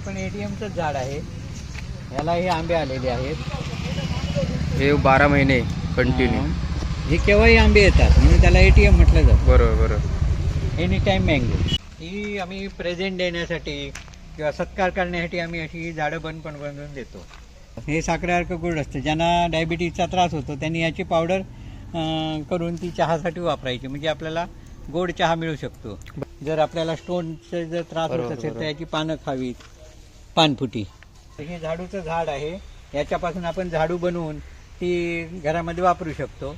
हे पण एटीएमचंच झाड आहे. ह्यालाही आंबे आलेले आहेत. हे बारा महिने कंटिन्यू हे. केव्हाही आंबे येतात म्हणून त्याला एटीएम म्हटलं जातं. बरोबर बरोबर. एनी टाईम मँगो ही आम्ही प्रेझेंट देण्यासाठी किंवा सत्कार करण्यासाठी आम्ही अशी झाडं बंद पण बनवून देतो. हे साखरेसारखं गोड असतं. ज्यांना डायबिटीजचा त्रास होतो त्यांनी याची पावडर करून ती चहासाठी वापरायची. म्हणजे आपल्याला गोड चहा मिळू शकतो. जर आपल्याला स्टोनचा जर त्रास होत असेल तर. याची पानं खावीत. पानफुटी. हे झाडूचं झाड आहे. याच्यापासून आपण झाडू बनवून ती घरामध्ये वापरू शकतो.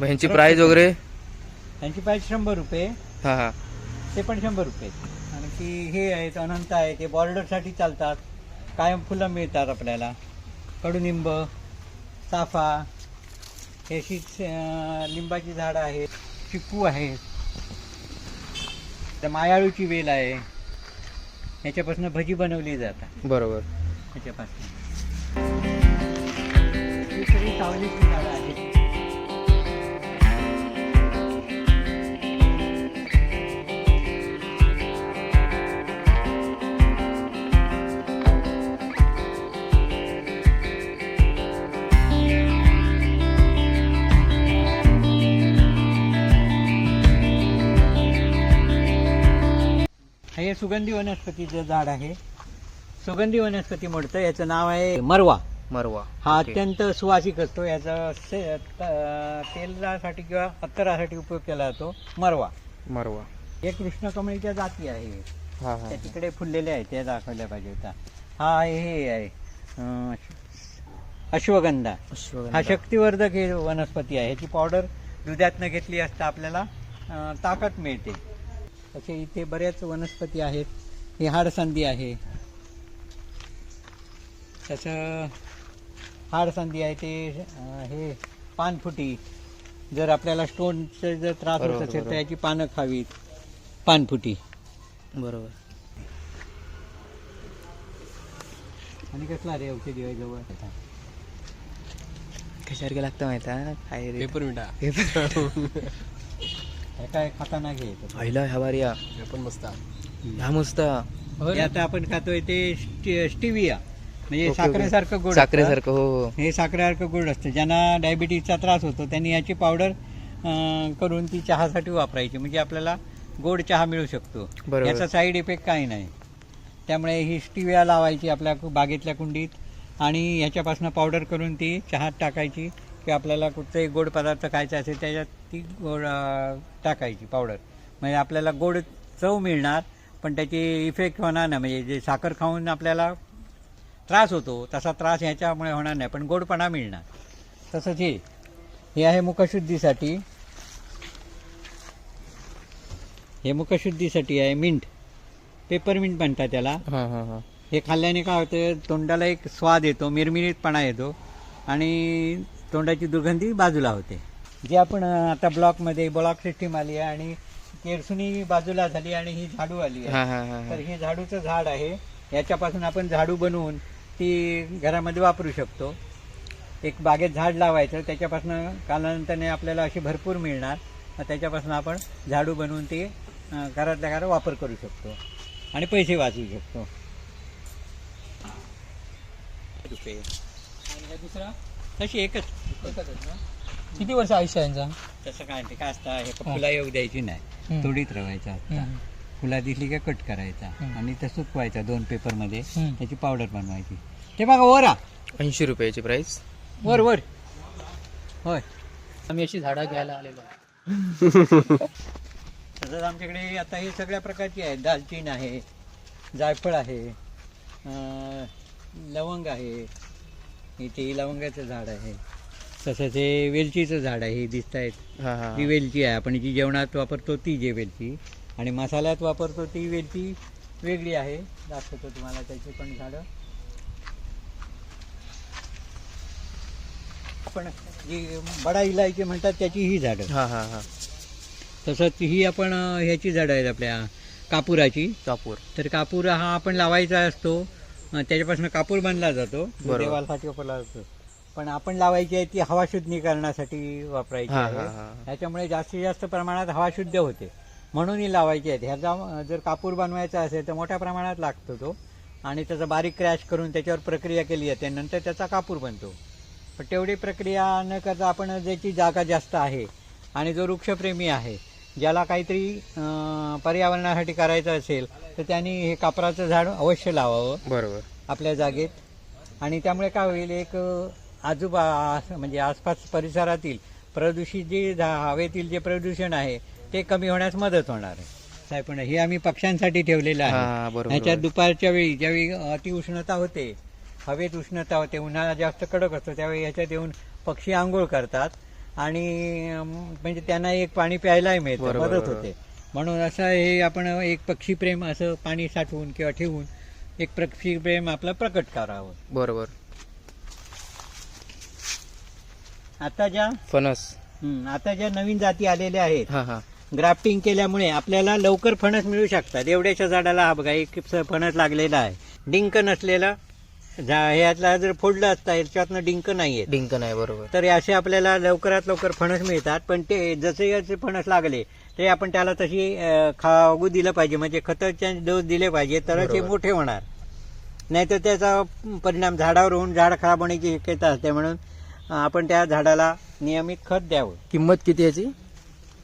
मग ह्यांची प्राइस वगैरे? त्यांची प्राईस शंभर रुपये. हां हां. ते पण शंभर रुपये. आणखी हे आहेत अनंत आहे ते बॉर्डरसाठी चालतात. कायम फुलं मिळतात आपल्याला. कडुनिंब चाफा हे अशीच अं, लिंबाची झाडं आहेत चिकू आहे तर मायाळूची वेल आहे. ह्याच्यापासून भजी बनवली जातात. बरोबर. ह्याच्यापासून. सावलीची झाडं आहेत. हे सुगंधी वनस्पतीचं झाड आहे. सुगंधी वनस्पती म्हणतं याचं नाव आहे मरवा. मरवा. हा. अत्यंत सुवासिक असतो. याचा से- त- तेलासाठी किंवा अत्तरासाठी उपयोग केला जातो. मरवा. मरवा. हे कृष्णकमळीच्या जाती आहे. हां हां. त्या तिकडे फुललेल्या आहेत. त्या दाखवल्या पाहिजे होता हा हे आहे. अं, अश्वगंधा. हा अश्वगंधा. शक्तिवर्धक हे वनस्पती आहे. ह्याची पावडर दुधातनं घेतली असता आपल्याला अं, ताकद मिळते. असे इथे बऱ्याच वनस्पती आहेत. ही हाडसंधी आहे. तसं हाडसंधी आहे ते हे पानफुटी. जर आपल्याला स्टोनचा जर त्रास होत असेल तर. याची पानं खावीत. पानफुटी. बरोबर. आणि कसला रे औषधी आहे जवळ? कशासारखं लागतं माहिती आहे? काय रे? पेपर मिठा पेपर हे काय खाताना घ्यायचं पहिला ह्या बारी या. हे पण मस्त आहे. ह्या मस्त. हे आता आपण खातोय ते स्टि- स्टिविया. म्हणजे ओके, ओके. साखरेसारखं गोड असतं. साखरेसारखं हो हो. हे साखरेसारखं गोड असतं. ज्यांना डायबिटीजचा त्रास होतो त्यांनी याची पावडर करून ती चहासाठी वापरायची. म्हणजे आपल्याला गोड चहा मिळू शकतो. बरोबर. याचा साईड इफेक्ट काही नाही. त्यामुळे ही स्टिविया लावायची आपल्या कु- बागेतल्या कुंडीत आणि ह्याच्यापासून पावडर करून ती चहात टाकायची की आपल्याला कुठचाही गोड पदार्थ खायचा असेल त्याच्यात ती गोड टाकायची पावडर म्हणजे आपल्याला गोड चव मिळणार पण त्याची इफेक्ट होणार नाही. म्हणजे जे साखर खाऊन आपल्याला त्रास होतो तसा त्रास ह्याच्यामुळे होणार नाही पण गोडपणा मिळणार. तसंच हे हे आहे मुखशुद्धीसाठी. हे मुखशुद्धीसाठी आहे मिंट पेपरमिंट म्हणतात त्याला. हां हां हां. हे खाल्ल्याने काय होतं तोंडाला एक स्वाद येतो मिरमिरीतपणा येतो आणि तोंडाची दुर्गंधी बाजूला होते. जे आपण आता ब्लॉकमध्ये ब्लॉक सिस्टीम आली आहे आणि केरसुनी बाजूला झाली आणि ही झाडू आली आहे. हां हां हां तर हां झाडूचं झाड आहे. याच्यापासून आपण झाडू बनवून ती घरामध्ये वापरू शकतो. एक बागेत झाड लावायचं त्याच्यापासून कालांतराने आपल्याला अशी भरपूर मिळणार. मग त्याच्यापासून आपण झाडू बनवून ते घरातल्या घरात वापर करू शकतो आणि पैसे वाचवू शकतो. रुपये. आणि दुसरा? तशी एकच. एकच ना? किती वर्ष आयुष्य आहे यांचा? तसं काय ते काय असतं हे फुला येऊ द्यायची नाही. तोडीत असतं. फुला दिसली का कट करायचा. हम्म. आणि ते सुकवायचा दोन पेपरमध्ये. हम्म. त्याची पावडर बनवायची. ते बघा वर ऐंशी रुपयाची प्राइस वर वर. होय. आम्ही अशी झाडं घ्यायला आलेलो आहे. तसंच आमच्याकडे आता हे सगळ्या प्रकारची आहेत दालचीन आहे जायफळ आहे अं, लवंग आहे. इथे ही लवंगाचं झाड आहे. तसंच हे वेलचीचं झाड आहे हे दिसत आहेत हा हा. ती वेलची आहे. आपण जी जेवणात वापरतो ती जे वेलची. आणि मसाल्यात वापरतो ती वेलची वेगळी आहे. दाखवतो तुम्हाला त्याची पण झाडं. पण जी बडा इलायची म्हणतात त्याची ही झाडं. हा हा हा. तसंच ही आपण अं, ह्याची झाडं आहेत आपल्या कापुराची. कापूर. तर कापूर हा आपण लावायचा असतो. अं, त्याच्यापासून कापूर बनला जातो. देवालासाठी वापरला जातो. पण आपण लावायची आहे ती हवा शुद्धीकरणासाठी वापरायची हा आहे. हा ह्याच्यामुळे जास्तीत जास्त प्रमाणात हवा शुद्ध होते. म्हणून ही लावायची आहेत. ह्याचा जर कापूर बनवायचा असेल तर मोठ्या प्रमाणात लागतो तो. आणि त्याचा बारीक क्रॅश करून त्याच्यावर प्रक्रिया केली जाते. नंतर त्याचा कापूर बनतो. पण तेवढी प्रक्रिया न करता आपण ज्याची जागा जास्त आहे आणि जो वृक्षप्रेमी आहे ज्याला काहीतरी अं, पर्यावरणासाठी करायचं असेल तर त्यांनी हे कापराचं झाड अवश्य लावावं. बरोबर. आपल्या जागेत. आणि त्यामुळे काय होईल एक अ, आजूबा म्हणजे आसपास परिसरातील प्रदूषित जे हवेतील जे प्रदूषण आहे ते कमी होण्यास मदत होणार आहे. साहेब पण हे आम्ही पक्ष्यांसाठी ठेवलेलं हा आहे ह्याच्यात दुपारच्या वेळी ज्यावेळी अति उष्णता होते हवेत उष्णता होते उन्हाळा जास्त कडक असतो त्यावेळी ह्याच्यात येऊन पक्षी आंघोळ करतात आणि म्हणजे त्यांना एक पाणी प्यायलाही मिळतं मदत. होते. म्हणून असं हे आपण एक पक्षीप्रेम असं पाणी साठवून किंवा ठेवून एक पक्षीप्रेम आपलं प्रकट करावं. बरोबर. आता ज्या फणस. हं, आता ज्या नवीन जाती आलेल्या आहेत हा हा. ग्राफ्टिंग केल्यामुळे आपल्याला लवकर फणस मिळू शकतात. एवढ्याच्या झाडाला हा बघा एक फणस लागलेला आहे. डिंक नसलेला झा ह्यातला जर फोडलं असता याच्यातनं डिंक नाही आहेत डिंक नाही बरोबर. तर असे आपल्याला लवकरात लवकर फणस मिळतात पण ते जसे जसे फणस लागले ते आपण त्याला तशी अं, खाऊ दिलं पाहिजे. म्हणजे खताचे डोस दिले पाहिजे तरच हे बरोबर. मोठे होणार. नाहीतर त्याचा परिणाम झाडावर होऊन झाड खराब होण्याची शक्यता असते म्हणून आपण त्या झाडाला नियमित खत द्यावं. किंमत किती याची?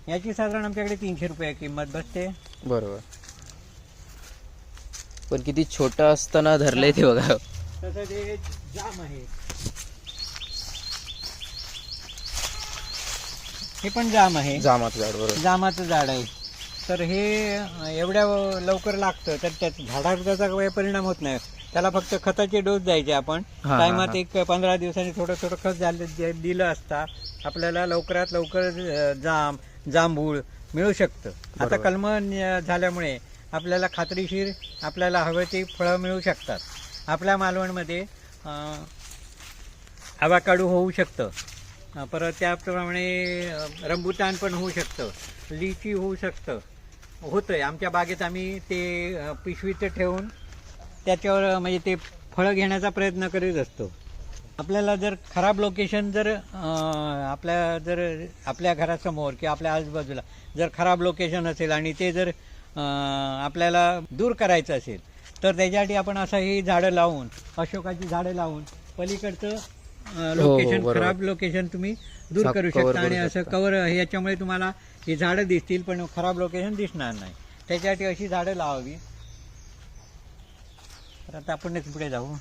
याची साधारण आमच्याकडे तीनशे रुपये किंमत बसते. बरोबर. पण किती छोटं असताना धरलंय ते बघा. तसं ते जाम आहे. हे पण जाम आहे. जामाचं झाड बरोबर. जामाचं झाड आहे. तर हे एवढ्या लवकर लागतं तर त्या झाडावर त्याचा काही परिणाम होत नाही. त्याला फक्त खताचे डोस द्यायचे आपण. हा, टायमात हा. एक पंधरा दिवसांनी थोडं थोडं खत झालं दिलं असता आपल्याला लवकरात लवकर अं, जाम जांभूळ मिळू शकतं. आता बरोबर. कलम न- झाल्यामुळे आपल्याला खात्रीशीर आपल्याला हवे ते फळं मिळू शकतात. आपल्या मालवणमध्ये अं, आवाकाडू होऊ शकतं. अं, परत त्याप्रमाणे अं, रंबुटान पण होऊ शकतं. लिची होऊ शकतं. होतंय. आमच्या बागेत आम्ही ते अं, पिशवीत ठेवून त्याच्यावर म्हणजे ते फळं घेण्याचा प्रयत्न करीत असतो आपल्याला जर खराब लोकेशन जर आपल्या जर आपल्या घरासमोर किंवा आपल्या आजूबाजूला जर खराब लोकेशन असेल आणि ते जर आपल्याला दूर करायचं असेल तर त्याच्यासाठी आपण असं ही झाडं लावून अशोकाची झाडं लावून पलीकडचं लोकेशन बरोबर. खराब लोकेशन तुम्ही दूर करू शकता आणि असं. कवर याच्यामुळे तुम्हाला ही झाडं दिसतील पण खराब लोकेशन दिसणार नाही त्याच्यासाठी अशी झाडं लावावी तर आता आपणच पुढे जाऊ.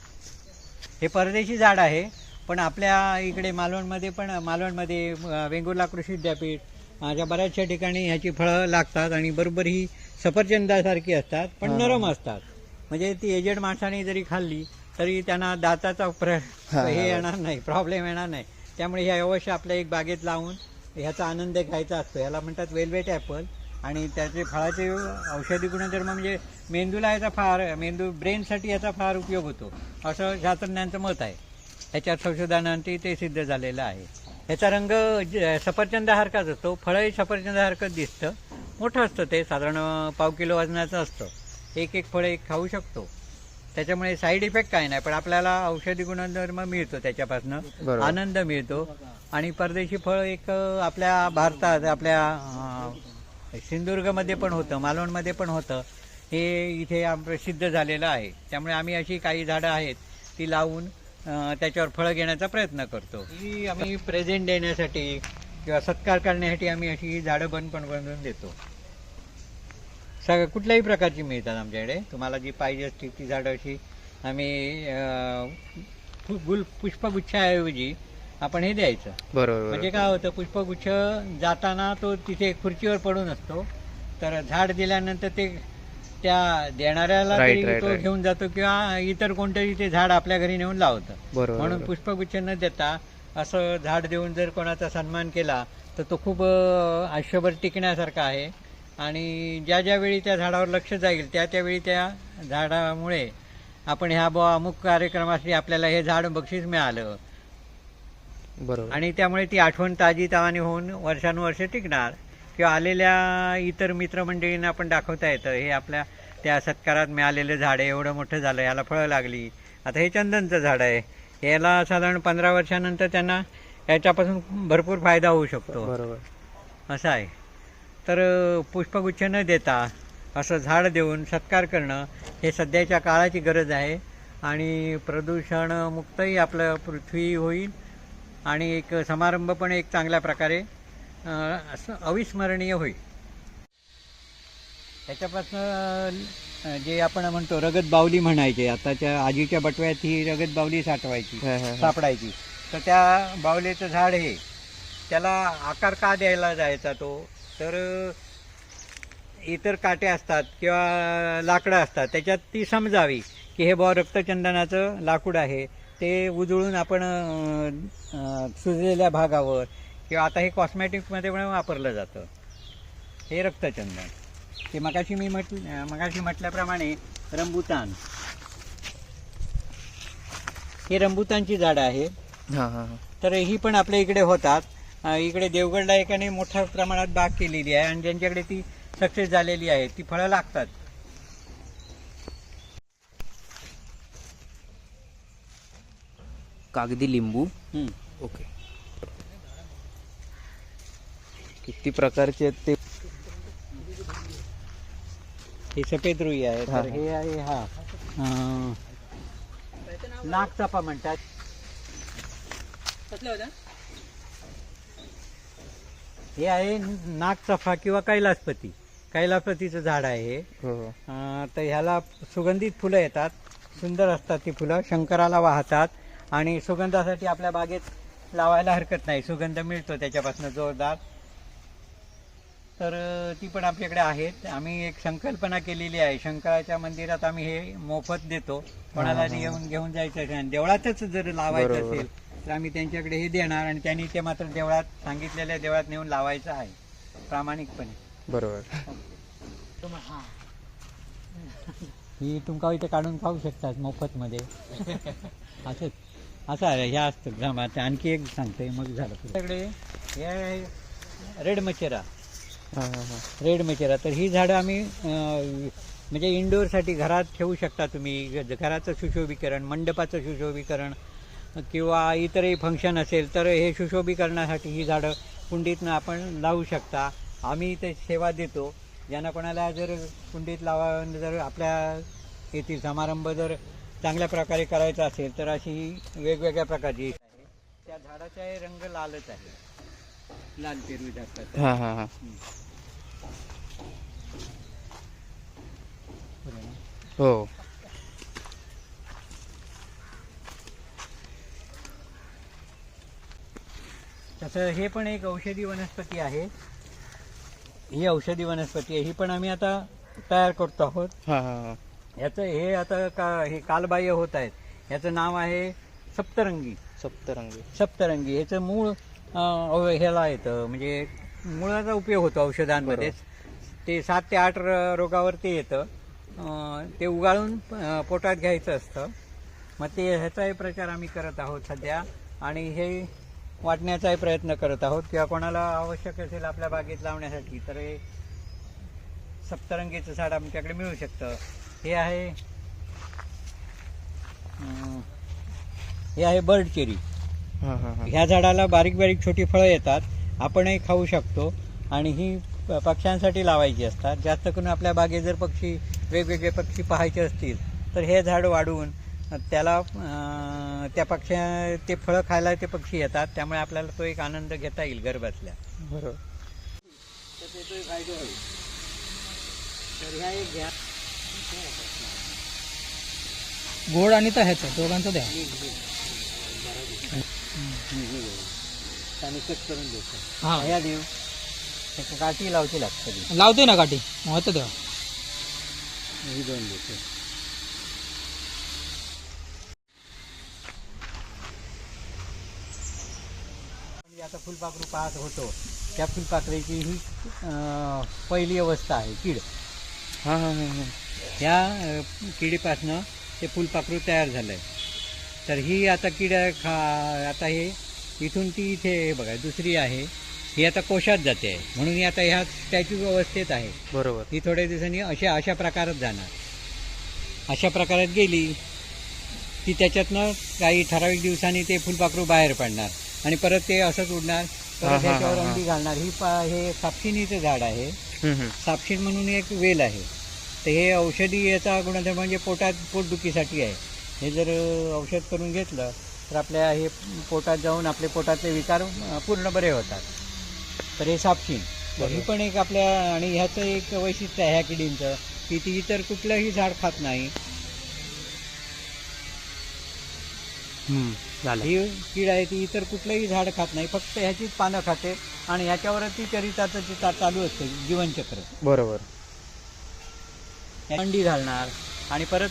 हे परदेशी झाड आहे पण आपल्या इकडे मालवणमध्ये पण मालवणमध्ये वेंगुर्ला कृषी विद्यापीठ माझ्या बऱ्याचशा ठिकाणी ह्याची फळं लागतात आणि बरोबर ही सफरचंदासारखी असतात पण हा, नरम असतात. म्हणजे ती एजेड माणसाने जरी खाल्ली तरी त्यांना दाताचा प्र हा, हे हा. येणार नाही प्रॉब्लेम येणार नाही. त्यामुळे ह्या अवश्य आपल्या एक बागेत लावून ह्याचा आनंद घ्यायचा असतो. ह्याला म्हणतात वेलवेट ॲपल आणि त्याचे फळाचे औषधी गुणधर्म म्हणजे मेंदूला याचा फार मेंदू ब्रेनसाठी याचा फार उपयोग होतो. असं शास्त्रज्ञांचं मत आहे. ह्याच्यात संशोधनांती ते सिद्ध झालेलं आहे. ह्याचा रंग सफरचंदासारखाच असतो. फळही सफरचंदासारखंच दिसतं. मोठं असतं ते. साधारण पाव किलो वजनाचं असतं. एक एक फळ एक खाऊ शकतो. त्याच्यामुळे साईड इफेक्ट काय नाही पण आपल्याला औषधी गुणधर्म मिळतो त्याच्यापासून. आनंद मिळतो. आणि परदेशी फळ एक आपल्या भारतात आपल्या सिंधुदुर्गमध्ये पण होतं मालवणमध्ये पण होतं. हे इथे प्रसिद्ध झालेलं आहे. त्यामुळे आम्ही अशी काही झाडं आहेत ती लावून त्याच्यावर फळं घेण्याचा प्रयत्न करतो. ही आम्ही प्रेझेंट देण्यासाठी किंवा सत्कार करण्यासाठी आम्ही अशी झाडं बन पण बनवून देतो. सगळं कुठल्याही प्रकारची मिळतात आमच्याकडे. तुम्हाला जी पाहिजे असतील ती झाडं अशी आम्ही गुल पुष्पगुच्छाऐवजी आपण हे द्यायचं. बरोबर म्हणजे काय होतं पुष्पगुच्छ जाताना तो तिथे खुर्चीवर पडून असतो. तर झाड दिल्यानंतर ते त्या देणाऱ्याला Right, तरी right, तो right. घेऊन जातो किंवा इतर कोणतरी ते झाड आपल्या घरी नेऊन लावतं. बरोबर म्हणून बरोबर. पुष्पगुच्छ न देता असं झाड देऊन जर कोणाचा सन्मान केला तर तो खूप अं, आयुष्यभर टिकण्यासारखा आहे. आणि ज्या ज्या वेळी त्या झाडावर लक्ष जाईल त्या त्यावेळी त्या झाडामुळे आपण ह्या बुवा अमुक कार्यक्रमासाठी आपल्याला हे झाड बक्षीस मिळालं. बरोबर. आणि त्यामुळे ती आठवण ताजी तावानी होऊन वर्षानुवर्ष टिकणार. किंवा आलेल्या इतर मित्रमंडळींना आपण दाखवता येतं हे आपल्या त्या सत्कारात मिळालेलं झाड आहे एवढं मोठं झालं याला फळं लागली. आता हे चंदनचं झाड आहे. याला साधारण पंधरा वर्षानंतर त्यांना याच्यापासून भरपूर फायदा होऊ शकतो. बरोबर. असं आहे. तर पुष्पगुच्छ न देता असं झाड देऊन सत्कार करणं हे सध्याच्या काळाची गरज आहे. आणि प्रदूषणमुक्तही आपलं पृथ्वी होईल. आणि एक समारंभ पण एक चांगल्या प्रकारे असं अविस्मरणीय होईल. त्याच्यापासून जे आपण म्हणतो रगत बावली म्हणायचे आताच्या आजीच्या बटव्यात ही रगत बावली साठवायची. सापडायची. तर त्या बावलीचं झाड हे त्याला आकार का द्यायला जायचा तो? तर इतर काटे असतात किंवा लाकडं असतात त्याच्यात ती समजावी की हे बुवा रक्तचंदनाचं लाकूड आहे. ते उजळून आपण सुजलेल्या भागावर किंवा आता हे कॉस्मॅटिक्समध्ये पण वापरलं जातं. हे रक्तचंदन. ते मगाशी मी म्हट मगाशी म्हटल्याप्रमाणे रंबुतान. ही रंबुतानची झाडं आहेत हा हा हा. तर ही पण आपल्या इकडे होतात. इकडे देवगडला एकाने मोठ्या प्रमाणात बाग केलेली आहे आणि ज्यांच्याकडे ती सक्सेस झालेली आहे ती फळं लागतात. कागदी लिंबू. हं. ओके. किती प्रकारचे आहेत ते? ही सफेद रुई आहे. हा, तर हा. हे आहे हा. अं, नागचाफा म्हणतात. हे आहे नागचाफा किंवा कैलासपती. कैलासपतीचं झाड आहे हे हो. हो. अं, तर ह्याला सुगंधित फुलं येतात. सुंदर असतात ती फुलं. शंकराला वाहतात. आणि सुगंधासाठी आपल्या बागेत लावायला हरकत नाही. सुगंध मिळतो त्याच्यापासून जोरदार. तर ती पण आपल्याकडे आहेत. आम्ही एक संकल्पना केलेली आहे. शंकराच्या मंदिरात आम्ही हे मोफत देतो. कोणाला. येऊन घेऊन जायचं असेल आणि देवळातच जर लावायचं. असेल तर आम्ही त्यांच्याकडे हे देणार आणि त्यांनी ते मात्र देवळात सांगितलेल्या देवळात नेऊन लावायचं आहे. प्रामाणिकपणे. बरोबर. ही. तुमका इथे काढून खाऊ शकतात मोफत मध्ये असंच. असं आहे ह्या असतं ग्रामात. आणखी एक सांगते मग झालं तुझ्याकडे हे आहे रेड मचेरा रेड मचेरा तर ही झाडं आम्ही म्हणजे इंडोरसाठी घरात ठेवू शकता तुम्ही. घराचं सुशोभीकरण मंडपाचं सुशोभीकरण किंवा इतरही फंक्शन असेल तर हे सुशोभीकरणासाठी ही झाडं कुंडीतनं आपण लावू शकता. आम्ही ते सेवा देतो. ज्यांना कोणाला जर कुंडीत लावा जर आपल्या येथील समारंभ जर चांगल्या प्रकारे करायचा असेल तर अशी ही वेगवेगळ्या प्रकारची आहे. त्या झाडाचा रंग लालच आहे. लाल पेरवी जातात हा हा हा. हो. तसं हे पण एक औषधी वनस्पती आहे. ही औषधी वनस्पती आहे. ही पण आम्ही आता तयार करतो आहोत. हा हा हा. याचं हे आता का हे कालबाह्य होत आहेत. याचं नाव आहे सप्तरंगी. सप्तरंगी. सप्तरंगी. ह्याचं मूळ ह्याला येतं. म्हणजे मुळाचा उपयोग होतो औषधांमध्येच ते सात ते आठ र- रोगावर ते येतं ते उगाळून पोटात घ्यायचं असतं. मग ते ह्याचाही प्रचार आम्ही करत आहोत सध्या. आणि हे वाटण्याचाही प्रयत्न करत आहोत. किंवा कोणाला आवश्यक असेल आपल्या बागेत लावण्यासाठी तर हे सप्तरंगीचं झाड आमच्याकडे मिळू शकतं. हे आहे हे आहे बर्ड चेरी हा हा हा. ह्या झाडाला बारीक बारीक छोटी फळं येतात आपणही खाऊ शकतो आणि ही पक्ष्यांसाठी लावायची असतात. जास्त करून आपल्या बागेत जर पक्षी वेगवेगळे पक्षी पाहायचे असतील तर हे झाड वाढवून त्याला त्या पक्ष्या ते फळं खायला ते पक्षी येतात. त्यामुळे आपल्याला तो एक आनंद घेता येईल घर बसल्या बरोबर तर ह्या एक घ्या. गोड आणि तर ह्याचं दोघांचं द्या. आणि कट करून देतो. हा. ह्या देव. त्याच्या काठी लावची लागतं लावतोय ना काठी होतं तेव्हा ही दोन देतो. आपण जे आता फुलपाखरू पाहत होतो. त्या फुलपाखरीची ही पहिली अवस्था आहे कीड. हा हा हा हा. ह्या किडीपासनं ते फुलपाखरू तयार झालं आहे तर ही आता कीड खा आता हे इथून ती इथे हे बघा दुसरी आहे. ही आता कोशात जाते. आहे म्हणून ही आता ह्या स्टॅच्यू अवस्थेत आहे. बरोबर. ही थोड्या दिवसांनी अशा अशा प्रकारात जाणार. अशा प्रकारात गेली की त्याच्यातनं काही ठराविक दिवसांनी ते फुलपाखरू बाहेर पडणार. आणि परत ते असंच उडणार. परत त्याच्यावर. अंडी घालणार. ही पा हे सापशिनीचं झाड आहे. सापशीण म्हणून एक वेल आहे. तर हे औषधी याचा गुणधर्म म्हणजे पोटात पोटदुखीसाठी आहे. हे जर औषध करून घेतलं तर आपल्या हे पोटात जाऊन आपले पोटातले विकार पूर्ण बरे होतात. तर हे सापशीण तर ही पण एक आपल्या आणि ह्याचं एक वैशिष्ट्य आहे ह्या किडींचं की ती इतर कुठलंही झाड खात नाही. ही कीड आहे ती इतर कुठलंही झाड खात नाही फक्त ह्याचीच पानं खाते आणि ह्याच्यावरच ती चरिताचं चालू असतं जीवनचक्र. बरोबर. अंडी घालणार आणि परत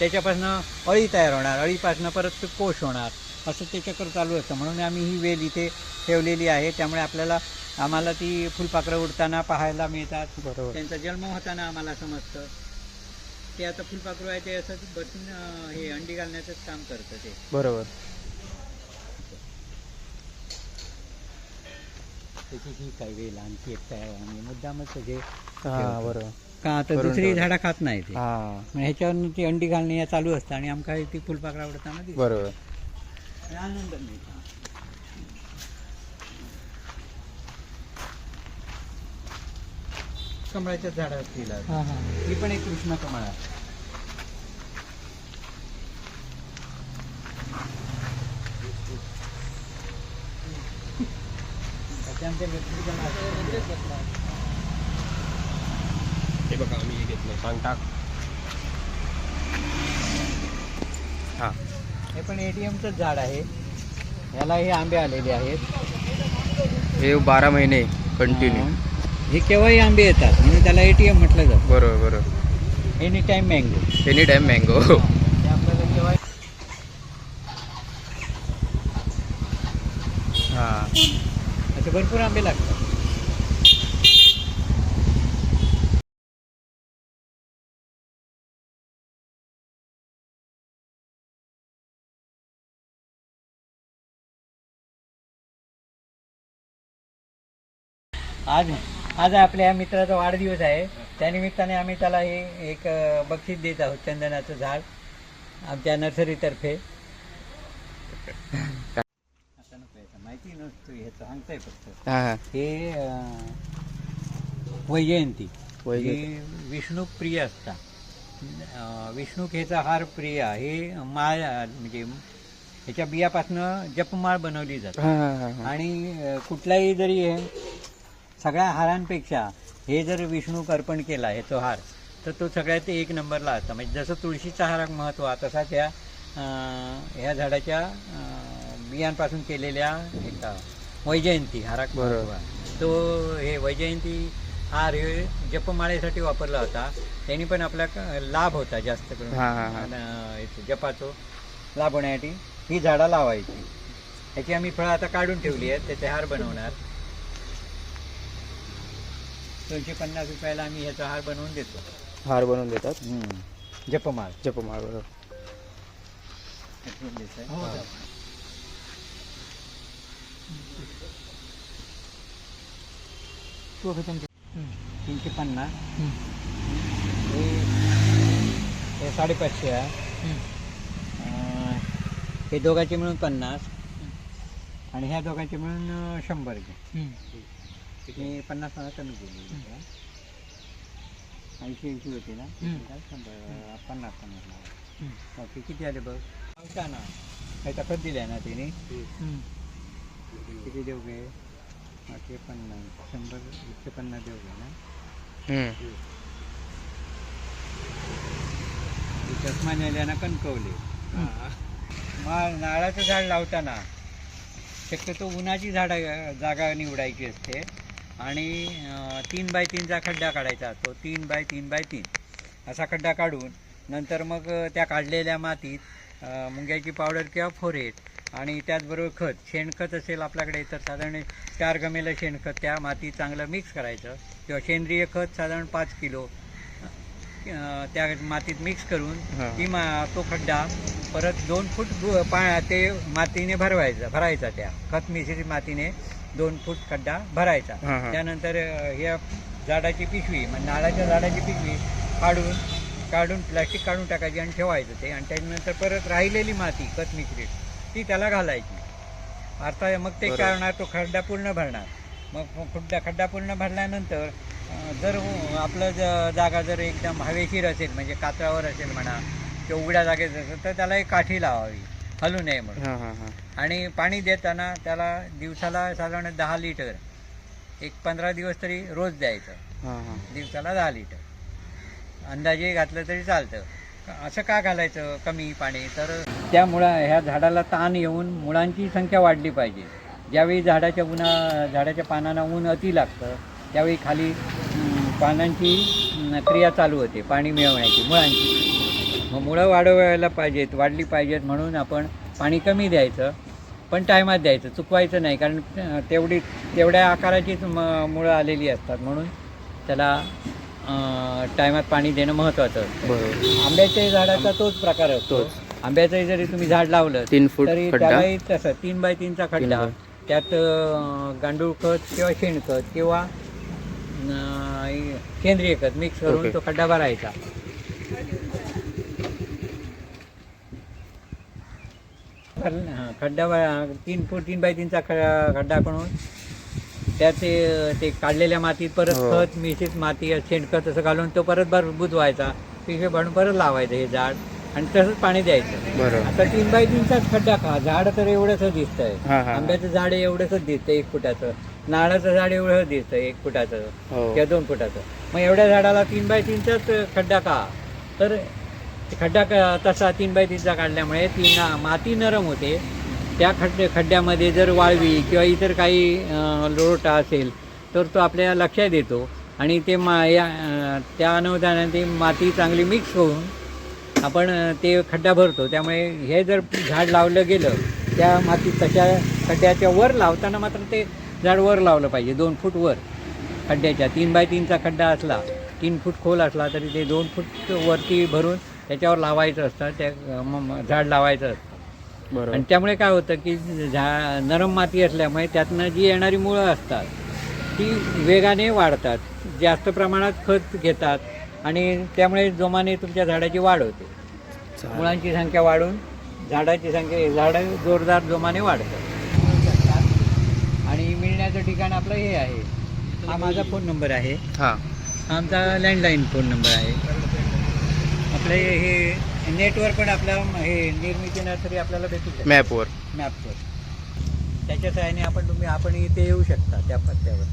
त्याच्यापासून अळी तयार होणार. अळीपासून परत ते कोश होणार. असं ते चक्र चालू असतं. म्हणून आम्ही ही वेल इथे ठेवलेली आहे. त्यामुळे आपल्याला आम्हाला ती फुलपाखरं उडताना पाहायला मिळतात. बरोबर. त्यांचा जन्म होताना आम्हाला समजतं. ते आता फुलपाखरू आहे ते असं बसून हे अंडी घालण्याचंच काम करतं ते. बरोबर. त्याची ही काय वेल आणखी एक तयार आणि मुद्दामच सगळे हा बरोबर. का आता दुसरी. झाडं खात नाही ते. हा. मग ह्याच्यावर ती अंडी घालणे या चालू असतं आणि आमका ती फुलपाखरा उडताना दिसतं. बरोबर. आणि आनंद मिळतो. कमळाच्या झाडात तिला हा हा. ही पण एक कृष्ण कमळ आहे त्याचे आमच्या व्यक्तिगत आहे. हे बघा आम्ही हे घेतलं सांग टाक. हा. हे पण एटीएमचंच झाड आहे. ह्याला हे आंबे आलेले आहेत. हे बारा महिने कंटिन्यू हे. केव्हाही आंबे येतात म्हणून त्याला एटीएम म्हटलं जातं. बरोबर बरोबर. Any time mango any time mango हा. असे भरपूर आंबे लागतात. आज आज आपल्या मित्राचा वाढदिवस आहे. त्यानिमित्ताने आम्ही त्याला हे एक बक्षीस देत आहोत चंदनाचं झाड आमच्या नर्सरीतर्फे आता नको याचं, माहिती नसतो हे हा हा. हे वैजयंती. वैजयंती. हे विष्णू प्रिय असता. विष्णू ह्याचा हार प्रिय हे माळ म्हणजे ह्याच्या बियापासनं जपमाळ बनवली जाते. हा हा हा आणि अ, कुठलाही जरी हे सगळ्या हारांपेक्षा हे जर विष्णू अर्पण केला हे तो हार तर तो सगळ्यात एक नंबरला असतो. म्हणजे जसं तुळशीचा हाराक महत्त्व आहे, तसाच ह्या अ, ह्या झाडाच्या अ, बियांपासून केलेल्या एका वैजयंती हाराक बरोबर. तो हे वैजयंती हार हे जपमाळेसाठी वापरला होता. त्यांनी पण आपला क- लाभ होता जास्त करून. हा, हा, हा. याचं जपाचो लाभ होण्यासाठी ही झाडं लावायची. त्याची आम्ही फळं आता काढून ठेवली आहेत. त्याचे हार बनवणार. दोनशे पन्नास रुपयाला आम्ही ह्याचा हार बनवून देतो. हार बनवून देतात? जपमाळ. जपमाळ बरोबर. हो. तीनशे पन्नास. हे साडेपाचशे हे दोघांचे मिळून पन्नास. आणि ह्या दोघांचे मिळून शंभर घे पन्नास मला कमी केली ऐंशी ऐंशी होते ना? शंभर पन्नास पन्नास. ओके किती आले बघ? सांगता ना काही तफत दिली ना तिने. किती देऊ गे? आठशे पन्नास. शंभर एकशे पन्नास देऊ गे ना. हे चष्मा नेल्यानं कणकवले. मग नारळाचं झाड लावताना शक्यतो उन्हाची झाडा जागा निवडायची असते. आणि तीन बाय तीनचा खड्डा काढायचा असतो. तीन बाय तीन बाय तीन असा खड्डा काढून नंतर मग त्या काढलेल्या मातीत मुंग्याची पावडर किंवा फोरेट आणि त्याचबरोबर खत. शेणखत असेल आपल्याकडे तर साधारण चार गमेलं शेणखत त्या मातीत चांगलं मिक्स करायचं. किंवा सेंद्रिय खत साधारण पाच किलो त्या मातीत मिक्स करून. ती मा तो खड्डा परत दोन फूट पा ते मातीने भरवायचा भरायचा त्या. खत मिश्रित मातीने दोन फूट खड्डा भरायचा. त्यानंतर ह्या झाडाची पिशवी म्हणजे नाळाच्या झाडाची पिशवी काढून काढून प्लास्टिक काढून टाकायची आणि ठेवायचं ते. आणि त्याच्यानंतर परत राहिलेली माती खत मिश्रित. ती त्याला घालायची. अर्थात मग ते. काय होणार तो खड्डा पूर्ण भरणार. मग खड्डा खड्डा पूर्ण भरल्यानंतर जर आपलं ज- जागा जर एकदम हवेशीर असेल म्हणजे कातळावर असेल म्हणा किंवा उघड्या जागेत असेल तर त्याला एक काठी लावावी. हलू नये म्हणून. आणि पाणी देताना त्याला दिवसाला साधारण दहा लिटर एक पंधरा दिवस तरी रोज द्यायचं. दिवसाला दहा लिटर. अंदाजे घातलं तरी चालतं. असं का घालायचं कमी पाणी? तर त्या मुळा ह्या झाडाला ताण येऊन मुळांची संख्या वाढली पाहिजे. ज्यावेळी झाडाच्या उन्हा झाडाच्या पानांना ऊन अति लागतं त्यावेळी खाली पानांची क्रिया चालू होते पाणी मिळवण्याची मुळांची. मग मुळं वाढवायला पाहिजेत वाढली पाहिजेत म्हणून आपण पाणी कमी द्यायचं पण टायमात द्यायचं चुकवायचं नाही कारण तेवढी तेवढ्या आकाराचीच म मुळं आलेली असतात म्हणून त्याला टायमात पाणी देणं महत्त्वाचं असतं बरोबर आंब्याच्या झाडाचा तोच प्रकार असतो तोच. आंब्याचंही जरी तुम्ही झाड लावलं तीन फूट तरी खड्डा त्यालाही तसं तीन बाय तीनचा खड्डा बाय. त्यात अं, गांडूळ खत किंवा शेणखत किंवा अं, सेंद्रिय खत मिक्स करून ओके. तो खड्डा भरायचा भर- हां, खड्डा तीन फूट तीन बाय तीनचा ख- खड्डा करून त्यात ते ते काढलेल्या मातीत परत हो. खत मिश्रित माती शेणखत असं घालून तो परत भर बुजवायचा. पिशे भरून परत लावायचं हे झाड आणि तसंच पाणी द्यायचं. आता तीन बाय तीनचाच खड्डा का झाड तर एवढंच दिसतंय. आंब्याचं झाड एवढंच दिसतंय एक फुटाचं. नारळाचं झाड एवढं दिसतंय एक फुटाचं. हो. किंवा दोन फुटाचं. मग एवढ्या झाडाला तीन बाय तीनचाच खड्डा का तर खड्डा तसा तीन बाय तीनचा काढल्यामुळे ती ना माती नरम होते. त्या खड्डे खड्ड्यामध्ये जर वाळवी किंवा इतर काही लोरोटा लोटा असेल तर तो आपल्याला लक्षात येतो. आणि ते मा या त्या अनुदानाने ती माती चांगली मिक्स होऊन आपण ते खड्डा भरतो. त्यामुळे हे जर झाड लावलं गेलं त्या मातीत तशा खड्ड्याच्या वर लावताना मात्र ते झाड वर लावलं पाहिजे. दोन फूट वर खड्ड्याच्या. तीन बाय तीनचा खड्डा असला तीन फूट खोल असला तरी ते दोन फूट वरती भरून त्याच्यावर लावायचं असतं. त्या झाड लावायचं असतं. आणि त्यामुळे काय होतं की झा नरम माती असल्यामुळे त्यातनं जी येणारी मुळं असतात ती वेगाने वाढतात. जास्त प्रमाणात खत घेतात आणि त्यामुळे जोमाने तुमच्या झाडाची वाढ होते. मुळांची संख्या वाढून झाडाची संख्या झाडं जोरदार जोमाने वाढतात. आणि मिळण्याचं ठिकाण आपलं हे आहे. हा माझा फोन नंबर आहे. हां. आमचा लँडलाईन फोन नंबर आहे. आपलं हे नेटवर पण आपला हे निर्मिती नर्सरी आपल्याला भेटू शकते. मॅपवर मॅपवर त्याच्या सहाय्याने आपण तुम्ही आपण इथे येऊ शकता त्या पत्त्यावर.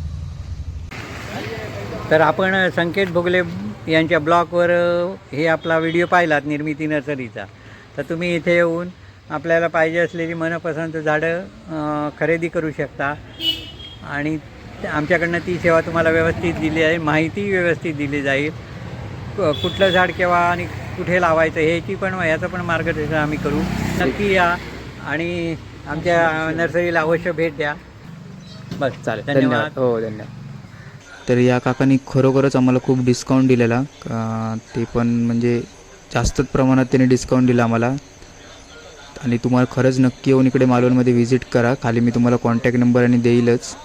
तर आपण संकेत भोगले यांच्या ब्लॉगवर हे आपला व्हिडिओ पाहिलात निर्मिती नर्सरीचा तर तुम्ही इथे येऊन आपल्याला पाहिजे असलेली मनपसंत झाडं खरेदी करू शकता. आणि आमच्याकडनं ती सेवा तुम्हाला व्यवस्थित दिली आहे माहिती व्यवस्थित दिली जाईल. कुठलं झाड केव्हा आणि कुठे लावायचं ह्याची पण ह्याचं पण मार्गदर्शन आम्ही करू. नक्की या आणि आमच्या नर्सरीला अवश्य भेट द्या. बस चालेल धन्यवाद. हो धन्यवाद. तर या काकांनी खरोखरच आम्हाला खूप डिस्काउंट दिलेला. ते पण म्हणजे जास्तच प्रमाणात त्यांनी डिस्काउंट दिला आम्हाला. आणि तुम्हाला खरंच नक्की येऊन इकडे मालवणमध्ये व्हिजिट करा. खाली मी तुम्हाला कॉन्टॅक्ट नंबर आणि देईलच.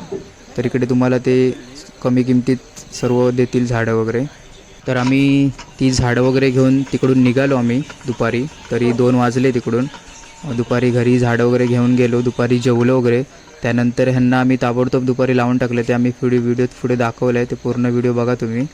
तर इकडे तुम्हाला ते कमी किमतीत सर्व देतील झाडं वगैरे. तर आम्ही ती झाडं वगैरे घेऊन तिकडून निघालो आम्ही दुपारी. तरी दोन वाजले तिकडून. दुपारी घरी झाडं वगैरे घेऊन गेलो दुपारी जेवलो वगैरे. त्यानंतर ह्यांना आम्ही ताबडतोब दुपारी लावून टाकले. ते आम्ही व्हिडिओ व्हिडिओत पुढे दाखवलं आहे ते पूर्ण व्हिडिओ बघा तुम्ही.